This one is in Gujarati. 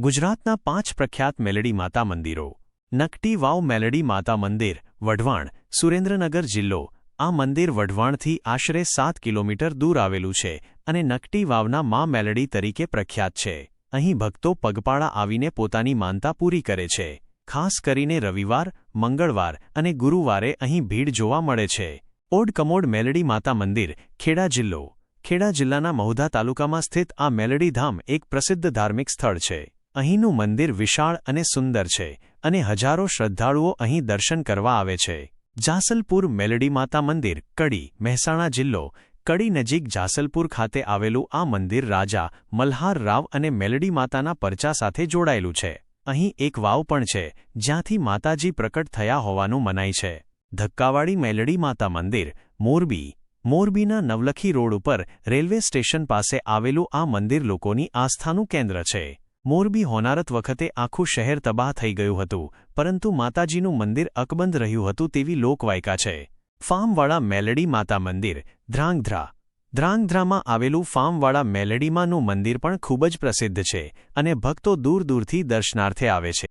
ગુજરાતના પાંચ પ્રખ્યાત મેલડી માતા મંદિરો. નકટી વાવ મેલડી માતા મંદિર, વઢવાણ, સુરેન્દ્રનગર જિલ્લો. આ મંદિર વઢવાણથી આશરે સાત કિલોમીટર દૂર આવેલું છે અને નકટી વાવના મા મેલડી તરીકે પ્રખ્યાત છે. અહીં ભક્તો પગપાળા આવીને પોતાની માનતા પૂરી કરે છે. ખાસ કરીને રવિવાર, મંગળવાર અને ગુરુવારે અહીં ભીડ જોવા મળે છે. ઓડકમોડ મેલડી માતા મંદિર, ખેડા જિલ્લો. ખેડા જિલ્લાના મહુધા તાલુકામાં સ્થિત આ મેલડી ધામ એક પ્રસિદ્ધ ધાર્મિક સ્થળ છે. અહીંનું મંદિર વિશાળ અને સુંદર છે અને હજારો શ્રદ્ધાળુઓ અહીં દર્શન કરવા આવે છે. જાસલપુર મેલડી માતા મંદિર, કડી, મહેસાણા જિલ્લો, કડી નજીક જાસલપુર ખાતે આવેલું આ મંદિર રાજા મલ્હાર રાવ અને મેલડી માતાના પરચા સાથે જોડાયેલું છે. અહીં એક વાવ પણ છે, જ્યાંથી માતાજી પ્રકટ થયા હોવાનું મનાય છે. ધક્કાવાળી મેલડી માતા મંદિર, મોરબી, મોરબીના નવલખી રોડ ઉપર રેલવે સ્ટેશન પાસે આવેલું આ મંદિર લોકોની આસ્થાનું કેન્દ્ર છે. મોરબી હોનારત વખતે આખું શહેર તબાહ થઈ ગયું હતું, પરંતુ માતાજીનું મંદિર અકબંધ રહ્યું હતું તેવી લોકવાયકા છે. ફાર્મવાળા મેલડી માતા મંદિર, ધ્રાંગધ્રા. ધ્રાંગધ્રામાં આવેલું ફાર્મવાળા મેલડીમાનું મંદિર પણ ખૂબ જ પ્રસિદ્ધ છે અને ભક્તો દૂર દૂરથી દર્શનાર્થે આવે છે.